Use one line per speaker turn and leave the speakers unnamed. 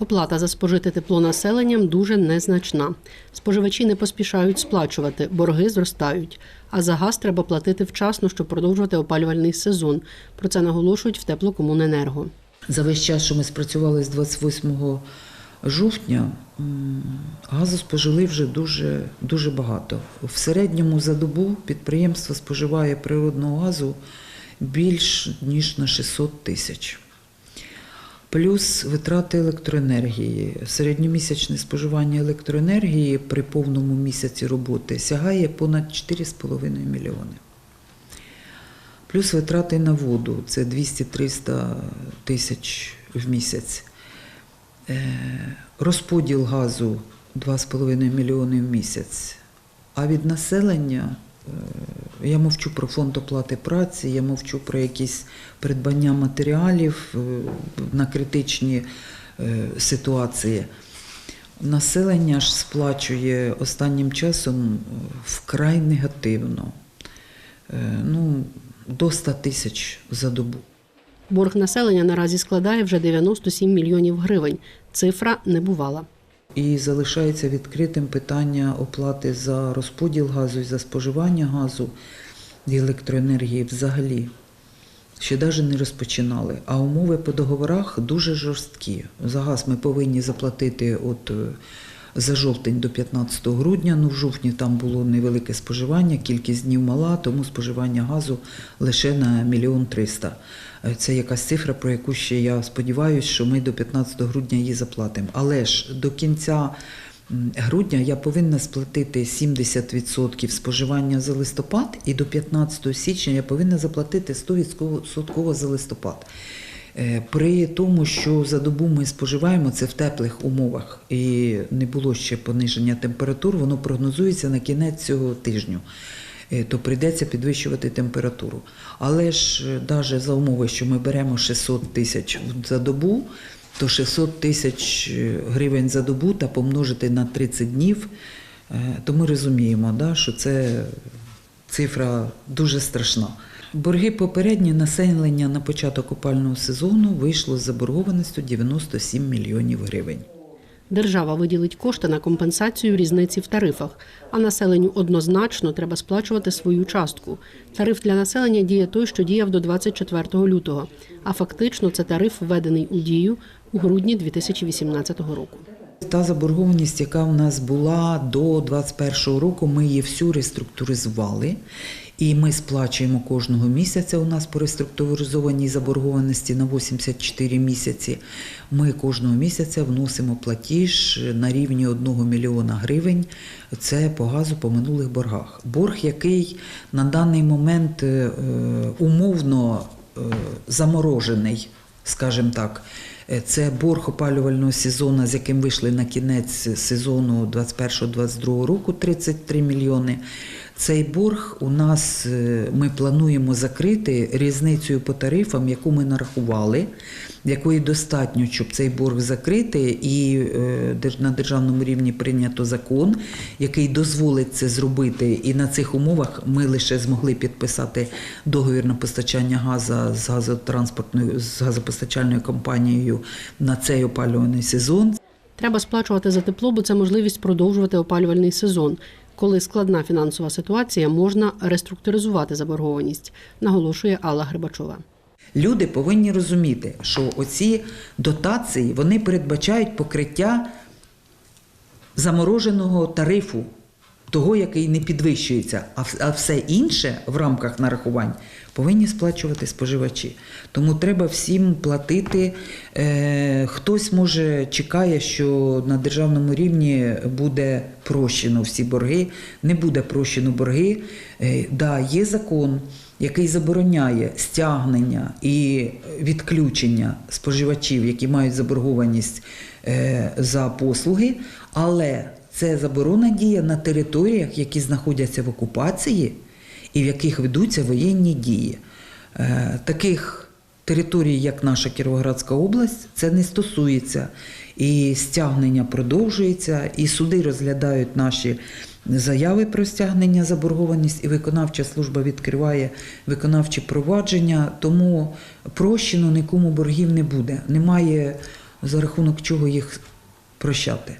Оплата за спожите тепло населенням дуже незначна. Споживачі не поспішають сплачувати, борги зростають. А за газ треба платити вчасно, щоб продовжувати опалювальний сезон. Про це наголошують в теплокомуненерго.
За весь час, що ми спрацювали з 28 жовтня, газу спожили вже дуже, дуже багато. В середньому за добу підприємство споживає природного газу більш ніж на 600 тисяч. Плюс витрати електроенергії. Середньомісячне споживання електроенергії при повному місяці роботи сягає понад 4,5 мільйони. Плюс витрати на воду це 200-300 тисяч в місяць. Е, Розподіл газу 2,5 мільйони в місяць. А від населення е, я мовчу про фонд оплати праці, я мовчу про якісь придбання матеріалів е, на критичні е, ситуації. Населення ж сплачує останнім часом е, вкрай негативно. Ну, до 100 тисяч за добу.
Борг населення наразі складає вже 97 мільйонів гривень. Цифра небувала.
І залишається відкритим питання оплати за розподіл газу і за споживання газу і електроенергії взагалі. Ще навіть не розпочинали. А умови по договорах дуже жорсткі. За газ ми повинні заплатити от е, за жовтень до 15 грудня. Ну, в жовтні там було невелике споживання, кількість днів мала, тому споживання газу лише на мільйон триста. Е, Це якась цифра, про яку ще я сподіваюся, що ми до 15 грудня її заплатимо. Але ж до кінця грудня я повинна сплатити 70% споживання за листопад, і до 15 січня я повинна заплатити 100% за листопад. Е, При тому, що за добу ми споживаємо це в теплих умовах і не було ще пониження температур, воно прогнозується на кінець цього тижню. Е, То прийдеться підвищувати температуру. Але ж навіть за умови, що ми беремо 600 тисяч за добу, то 600 тисяч е, гривень за добу та помножити на 30 днів, е, то ми розуміємо, що це цифра дуже страшна. Борги попередні населення на початок опального сезону вийшло з заборгованістю 97 мільйонів гривень.
Держава виділить кошти на компенсацію різниці в тарифах, а населенню однозначно треба сплачувати свою частку. Тариф для населення діє той, що діяв до 24 лютого. А фактично це тариф введений у дію у грудні 2018 року.
Та заборгованість, яка у нас була до 2021 року, ми її всю реструктуризували. І ми сплачуємо кожного місяця. У нас по реструктуризованій заборгованості на 84 місяці. Ми кожного місяця вносимо платіж на рівні 1 мільйона гривень. Це по газу по минулих боргах. Борг, який на даний момент е, умовно е, заморожений, скажімо так. Е, Це борг опалювального сезону, з яким вийшли на кінець сезону 21-22 року 33 мільйони. Цей борг у нас е, ми плануємо закрити різницею по тарифам, яку ми нарахували, якої достатньо, щоб цей борг закрити, і е, на державному рівні прийнято закон, який дозволить це зробити. І на цих умовах ми лише змогли підписати договір на постачання газу з газотранспортною з газопостачальною компанією на цей опалювальний сезон.
Треба сплачувати за тепло, бо це можливість продовжувати опалювальний сезон. Коли складна фінансова ситуація, можна реструктуризувати заборгованість, наголошує Алла Грибачова.
Люди повинні розуміти, що оці дотації вони передбачають покриття замороженого тарифу, того, який не підвищується, а все інше в рамках нарахувань повинні сплачувати споживачі. Тому треба всім платити. Е, Хтось може чекає, що на державному рівні буде прощено всі борги. Не буде прощено борги. Е, Да, є закон, який забороняє стягнення і відключення споживачів, які мають заборгованість е, за послуги, але це заборона діє на територіях, які знаходяться в окупації і в яких ведуться воєнні дії. Е, Таких територій, як наша Кіровоградська область, це не стосується. І стягнення продовжується, і суди розглядають наші заяви про стягнення заборгованість, і виконавча служба відкриває виконавчі провадження, тому прощено нікому боргів не буде. Немає за рахунок чого їх прощати.